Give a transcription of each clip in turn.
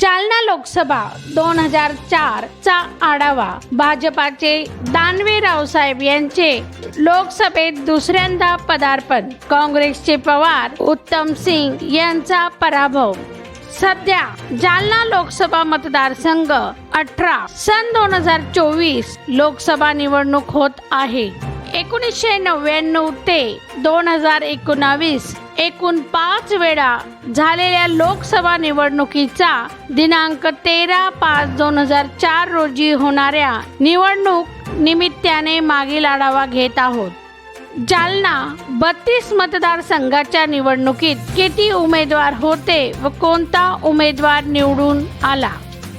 जालना लोकसभा दोन हजार चार चा आढावा. भाजपाचे दानवे रावसाहेब यांचे लोकसभेत दुसऱ्यांदा पदार्पण. काँग्रेसचे पवार उत्तम सिंग यांचा पराभव. सध्या जालना लोकसभा मतदारसंघ अठरा सन दोन हजार चोवीस लोकसभा निवडणूक होत आहे. एकोणीसशे नव्याण्णव ते दोन हजार एकोणावीस एकूण पाच वेळा झालेल्या लोकसभा निवडणुकीचा दिनांक तेरा पाच दोन हजार चार रोजी होणाऱ्या निवडणूक निमित्ताने मागील आढावा घेत आहोत. जालना बत्तीस मतदारसंघाच्या निवडणुकीत किती उमेदवार होते व कोणता उमेदवार निवडून आला?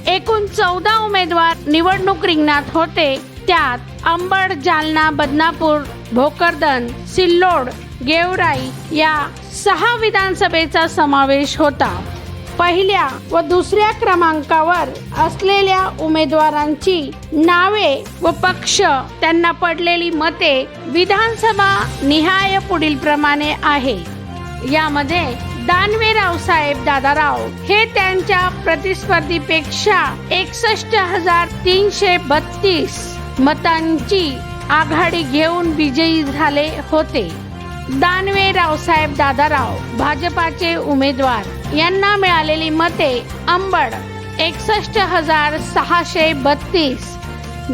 एकूण चौदा उमेदवार निवडणूक रिंगणात होते. त्यात अंबड जालना बदनापूर भोकरदन सिल्लोड गेवराई या सहा विधानसभेचा समावेश होता. पहिल्या व दुसऱ्या क्रमांकावर असलेल्या उमेदवारांची नावे व पक्ष त्यांना पडलेली मते विधानसभा निहाय पुढील प्रमाणे आहे. यामध्ये दानवे रावसाहेब दादाराव हे त्यांच्या प्रतिस्पर्धीपेक्षा एकसष्ट हजार तीनशे बत्तीस मतांची आघाडी घेऊन विजयी झाले होते. दानवे रावसाहेब दादाराव भाजपाचे उमेदवार. यांना मिळालेली मते अंबड एकसष्ट हजार सहाशे बत्तीस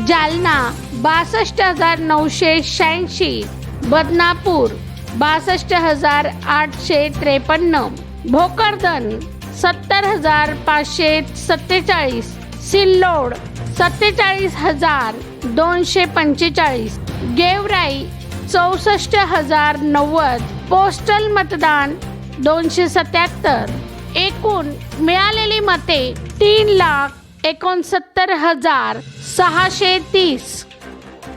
जालना बासष्ट हजार नऊशे शहाऐंशी बदनापूर बासष्ट हजार आठशे त्रेपन्न भोकरदन सत्तर हजार पाचशे सत्तेचाळीस सिल्लोड सत्तेचाळीस हजार दोनशे पंचेचाळीस गेवराई चौसष्ट हजार नव्वद पोस्टल मतदान दोनशे सत्याहत्तर. एकूण मिळालेली मते तीन लाख एकोणसत्तर हजार सहाशे तीस.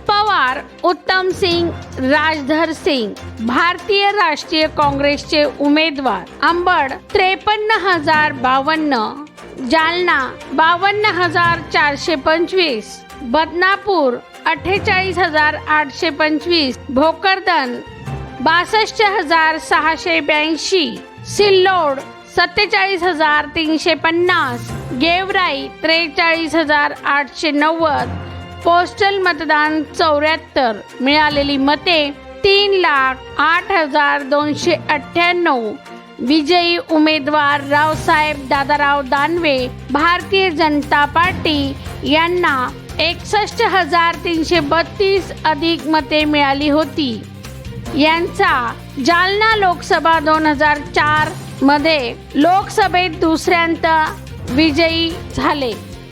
पवार उत्तम सिंग राजधर सिंग भारतीय राष्ट्रीय काँग्रेसचे उमेदवार. अंबड त्रेपन्न हजार बावन्न. जालना बावन्न हजार चारशे पंचवीस. बदनापूर अठ्ठेचाळीस हजार आठशे पंचवीस. भोकरदन बासष्ट हजार सहाशे ब्याऐंशी. सिल्लोड सत्तेचाळीस हजार तीनशे पन्नास. गेवराई त्रेचाळीस हजार आठशे नव्वद. पोस्टल मतदान चौऱ्याहत्तर. मिळालेली मते तीन लाख आठ हजार दोनशे अठ्ठ्याण्णव. विजयी उमेदवार रावसाहेब दादाराव दानवे भारतीय जनता पार्टी यांना एकसष्ट हजार तीनशे बत्तीस अधिक मते मिळाली होती. यांचा जालना लोकसभा दोन हजार चारमध्ये लोकसभेत दुसऱ्यांदा विजयी झाले.